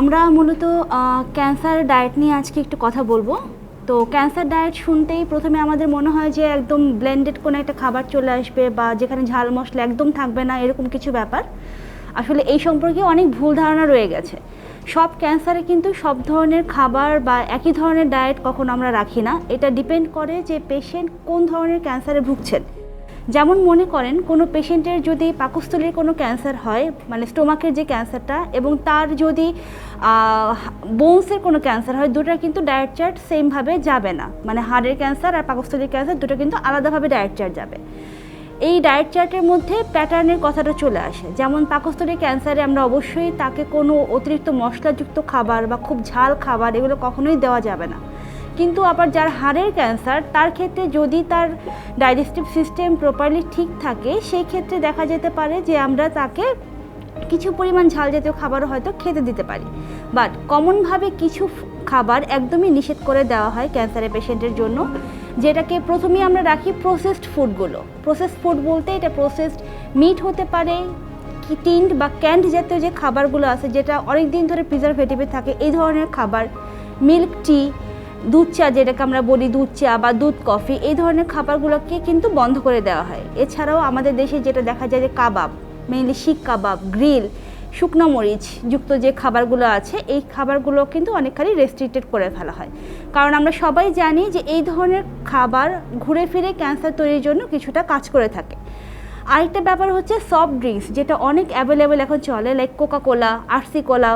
আমরা মূলত cancer diet নিয়ে আজকে একটু কথা বলব। তো ক্যান্সার ডায়েট শুনতেই প্রথমে আমাদের মনে হয় যে একদম ব্লেন্ডেড কোনো একটা খাবার চলে আসবে বা যেখানে ঝাল মশলা একদম থাকবে না, এরকম কিছু ব্যাপার। আসলে এই সম্পর্কে অনেক ভুল ধারণা রয়ে গেছে। সব ক্যান্সারে কিন্তু সব ধরনের খাবার বা একই ধরনের ডায়েট কখনো আমরা রাখি না। এটা ডিপেন্ড করে যে পেশেন্ট কোন ধরনের ক্যান্সারে ভুগছেন। যেমন মনে করেন, কোনো পেশেন্টের যদি পাকস্থলীর কোনো ক্যান্সার হয় মানে স্টোমাকের যে ক্যান্সারটা এবং তার যদি বোনসের কোনো ক্যান্সার হয় দুটো কিন্তু ডায়েট চার্ট সেমভাবে যাবে না। মানে হাড়ের ক্যান্সার আর পাকস্থলীর ক্যান্সার দুটো কিন্তু আলাদাভাবে ডায়েট চার্ট যাবে। এই ডায়েট চার্টের মধ্যে প্যাটার্নের কথাটা চলে আসে। যেমন পাকস্থলীর ক্যান্সারে আমরা অবশ্যই তাকে কোনো অতিরিক্ত মশলাযুক্ত খাবার বা খুব ঝাল খাবার এগুলো কখনোই দেওয়া যাবে না। কিন্তু আবার যার হাড়ের ক্যান্সার, তার ক্ষেত্রে যদি তার ডাইজেস্টিভ সিস্টেম প্রপারলি ঠিক থাকে, সেই ক্ষেত্রে দেখা যেতে পারে যে আমরা তাকে কিছু পরিমাণ ঝাল জাতীয় খাবারও হয়তো খেতে দিতে পারি। বাট কমনভাবে কিছু খাবার একদমই নিষেধ করে দেওয়া হয় ক্যান্সারের পেশেন্টের জন্য, যেটাকে প্রথমেই আমরা রাখি প্রসেসড ফুডগুলো প্রসেসড ফুড বলতে এটা প্রসেসড মিট হতে পারে, কি বা ক্যান্ড জাতীয় যে খাবারগুলো আছে, যেটা অনেক দিন ধরে প্রিজারভেটিভে থাকে, এই ধরনের খাবার মিল্ক টি দুধ চা যেটাকে আমরা বলি দুধ চা বা দুধ কফি, এই ধরনের খাবারগুলোকে কিন্তু বন্ধ করে দেওয়া হয়। এছাড়াও আমাদের দেশে যেটা দেখা যায় যে কাবাব মেইনলি শিক কাবাব, গ্রিল, শুকনো মরিচ যুক্ত যে খাবারগুলো আছে, এই খাবারগুলো কিন্তু অনেকখানি রেস্ট্রিক্টেড করে ফেলা হয়। কারণ আমরা সবাই জানি যে এই ধরনের খাবার ঘুরে ফিরে ক্যান্সার তৈরির জন্য কিছুটা কাজ করে থাকে। আরেকটা ব্যাপার হচ্ছে সফট ড্রিঙ্কস যেটা অনেক অ্যাভেলেবেল এখন চলে like Coca Cola RC Cola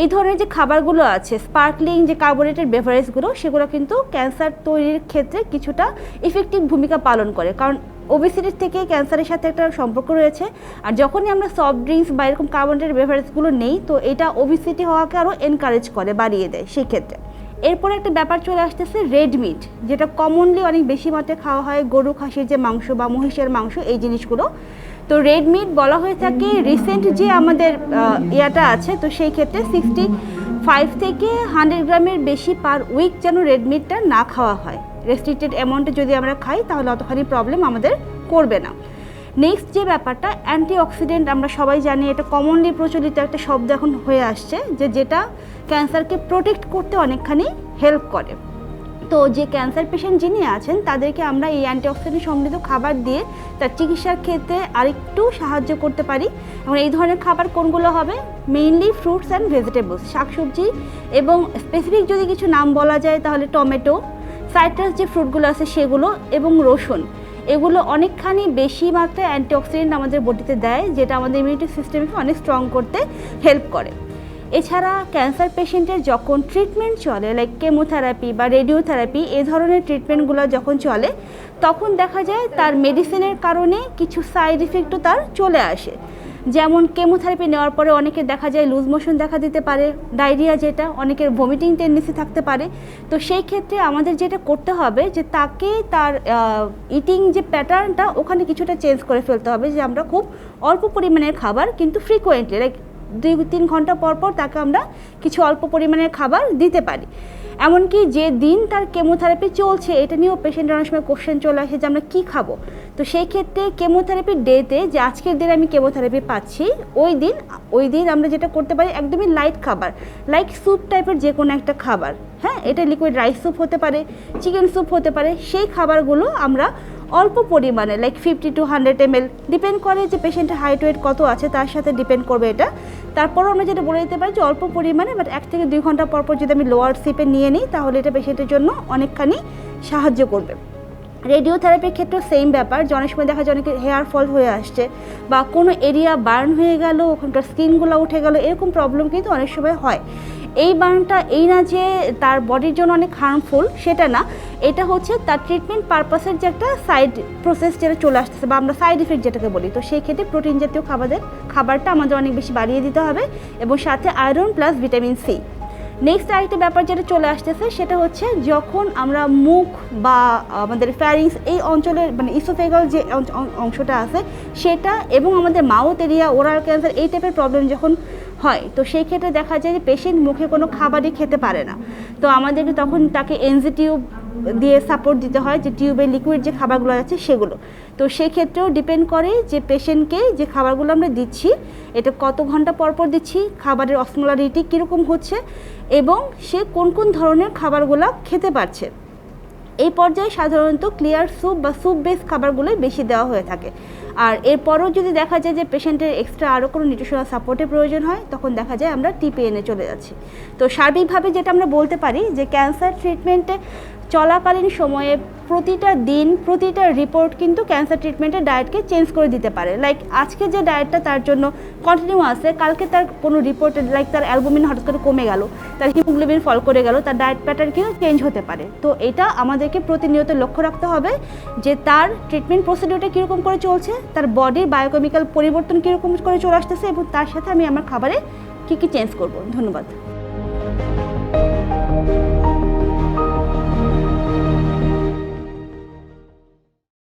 এই ধরনের যে খাবারগুলো আছে স্পার্কলিং যে কার্বোনেটেড বেভারেজগুলো সেগুলো কিন্তু ক্যান্সার তৈরির ক্ষেত্রে কিছুটা ইফেক্টিভ ভূমিকা পালন করে। কারণ ওবেসিটির থেকে ক্যান্সারের সাথে একটা সম্পর্ক রয়েছে। আর যখনই আমরা সফট ড্রিঙ্কস বা এরকম কার্বোনেটেড বেভারেজগুলো নেই, তো এটা ওবেসিটি হওয়াকে আরও এনকারেজ করে, বাড়িয়ে দেয় সেই ক্ষেত্রে এরপরে একটা ব্যাপার চলে আসতেছে রেড মিট যেটা কমনলি অনেক বেশি মাত্রায় খাওয়া হয়, গরু খাসির যে মাংস বা মহিষের মাংস, এই জিনিসগুলো। তো রেড মিট বলা হয়ে থাকে। রিসেন্ট যে আমাদের ইয়াটা আছে, তো সেই ক্ষেত্রে সিক্সটি ফাইভ থেকে হান্ড্রেড গ্রামের বেশি পার উইক যেন রেড মিটটা না খাওয়া হয়। রেস্ট্রিক্টেড অ্যামাউন্টে যদি আমরা খাই, তাহলে অতখানি প্রবলেম আমাদের করবে না। নেক্সট যে ব্যাপারটা অ্যান্টিঅক্সিডেন্ট আমরা সবাই জানি, এটা কমনলি প্রচলিত একটা শব্দ এখন হয়ে আসছে, যে যেটা ক্যান্সারকে প্রোটেক্ট করতে অনেকখানি হেল্প করে। তো যে ক্যান্সার পেশেন্ট যিনি আছেন, তাদেরকে আমরা এই অ্যান্টিঅক্সিডেন্ট সমৃদ্ধ খাবার দিয়ে তার চিকিৎসার ক্ষেত্রে আরেকটু সাহায্য করতে পারি। এবং এই ধরনের খাবার কোনগুলো হবে? মেইনলি ফ্রুটস অ্যান্ড ভেজিটেবলস শাকসবজি এবং স্পেসিফিক যদি কিছু নাম বলা যায়, তাহলে টমেটো সাইট্রাস যে ফ্রুটগুলো আছে সেগুলো এবং রসুন। এগুলো অনেকখানি বেশি মাত্রায় অ্যান্টিঅক্সিডেন্ট আমাদের বডিতে দেয়, যেটা আমাদের ইমিউনিটি সিস্টেমকে অনেক স্ট্রং করতে হেল্প করে। এছাড়া ক্যান্সার পেশেন্টের যখন ট্রিটমেন্ট চলে লাইক কেমোথেরাপি বা রেডিওথেরাপি এ ধরনের ট্রিটমেন্টগুলো যখন চলে, তখন দেখা যায় তার মেডিসিনের কারণে কিছু সাইড ইফেক্টও তার চলে আসে। যেমন কেমোথেরাপি নেওয়ার পরে অনেকের দেখা যায় লুজ মোশন দেখা দিতে পারে ডায়রিয়া যেটা, অনেকের ভমিটিং টেন্ডেন্সি থাকতে পারে। তো সেই ক্ষেত্রে আমাদের যেটা করতে হবে যে তাকে তার ইটিং যে প্যাটার্নটা ওখানে কিছুটা চেঞ্জ করে ফেলতে হবে যে আমরা খুব অল্প পরিমাণের খাবার কিন্তু ফ্রিকোয়েন্টলি লাইক দুই তিন ঘণ্টা পর পর তাকে আমরা কিছু অল্প পরিমাণের খাবার দিতে পারি। এমনকি যে দিন তার কেমোথেরাপি চলছে, এটা নিয়েও পেশেন্টের অনেক সময় কোশ্চেন চলে আসে যে আমরা কী খাব? তো সেই ক্ষেত্রে কেমোথেরাপির ডেতে যে আজকের দিনে আমি কেমোথেরাপি পাচ্ছি, ওই দিন ওই দিন আমরা যেটা করতে পারি একদমই লাইট খাবার লাইক স্যুপ টাইপের যে কোনো একটা খাবার। হ্যাঁ এটা লিকুইড রাইস স্যুপ হতে পারে চিকেন স্যুপ হতে পারে, সেই খাবারগুলো আমরা অল্প পরিমাণে like fifty to hundred M L depend করে যে পেশেন্টের হাইট ওয়েট কত আছে, তার সাথে ডিপেন্ড করবে এটা। তারপর আমরা যেটা বলে দিতে পারি যে অল্প পরিমাণে বাট এক থেকে দুই ঘণ্টা পর পর যদি আমি লোয়ার সিপে নিয়ে নিই, তাহলে এটা পেশেন্টের জন্য অনেকখানি সাহায্য করবে। রেডিওথেরাপির ক্ষেত্রেও সেম ব্যাপার। যে অনেক সময় দেখা যায় অনেকের হেয়ার ফল হয়ে আসছে, বা কোনো এরিয়া বার্ন হয়ে গেল, ওখানকার স্কিনগুলো উঠে গেল, এরকম প্রবলেম কিন্তু অনেক সময় হয়। এই বার্নটা এই না যে তার বডির জন্য অনেক হার্মফুল সেটা না। এটা হচ্ছে তার ট্রিটমেন্ট পারপাসের যে একটা সাইড প্রসেস যেটা চলে আসতেছে, বা আমরা সাইড ইফেক্ট যেটাকে বলি। তো সেই ক্ষেত্রে প্রোটিন জাতীয় খাবারের, খাবারটা আমাদের অনেক বেশি বাড়িয়ে দিতে হবে এবং সাথে iron plus vitamin C next আরেকটা ব্যাপার যেটা চলে আসতেছে, সেটা হচ্ছে যখন আমরা মুখ বা আমাদের ফ্যারিংস এই অঞ্চলের মানে ইসোফেগাল যে অংশটা আছে, সেটা এবং আমাদের মাউথ এরিয়া ওরাল ক্যান্সার এই টাইপের প্রবলেম যখন হয়, তো সেই ক্ষেত্রে দেখা যায় যে পেশেন্ট মুখে কোনো খাবারই খেতে পারে না। তো আমাদেরকে তখন তাকে এনজিটিউব দিয়ে সাপোর্ট দিতে হয় যে টিউবে লিকুইড যে খাবারগুলো আছে সেগুলো। তো সেক্ষেত্রেও ডিপেন্ড করে যে পেশেন্টকে যে খাবারগুলো আমরা দিচ্ছি, এটা কত ঘণ্টা পর পর দিচ্ছি, খাবারের অসমোলারিটি কীরকম হচ্ছে এবং সে কোন কোন ধরনের খাবারগুলো খেতে পারছে। এই পর্যায়ে সাধারণত ক্লিয়ার স্যুপ বা স্যুপ বেস খাবারগুলোই বেশি দেওয়া হয়ে থাকে। আর এরপরও যদি দেখা যায় যে পেশেন্টের এক্সট্রা আরও কোনো নিউট্রিশনাল সাপোর্টের প্রয়োজন হয়, তখন দেখা যায় আমরা টিপিএনে চলে যাচ্ছি। তো সার্বিকভাবে যেটা আমরা বলতে পারি যে ক্যান্সার ট্রিটমেন্টে চলাকালীন সময়ে প্রতিটা দিন, প্রতিটা রিপোর্ট কিন্তু ক্যান্সার ট্রিটমেন্টের ডায়েটকে চেঞ্জ করে দিতে পারে। লাইক আজকে যে ডায়েটটা তার জন্য কন্টিনিউ আছে, কালকে তার কোনো রিপোর্ট লাইক তার অ্যালবুমিন হঠাৎ করে কমে গেল, তার হিমোগ্লোবিন ফল করে গেল, তার ডায়েট প্যাটার্ন কিন্তু চেঞ্জ হতে পারে। তো এটা আমাদেরকে প্রতিনিয়ত লক্ষ্য রাখতে হবে যে তার ট্রিটমেন্ট প্রসিডিওরটা কীরকম করে চলছে, তার বডির বায়োকেমিক্যাল পরিবর্তন কীরকম করে চলে আসতেছে এবং তার সাথে আমি আমার খাবারে কী কী চেঞ্জ করব। ধন্যবাদ।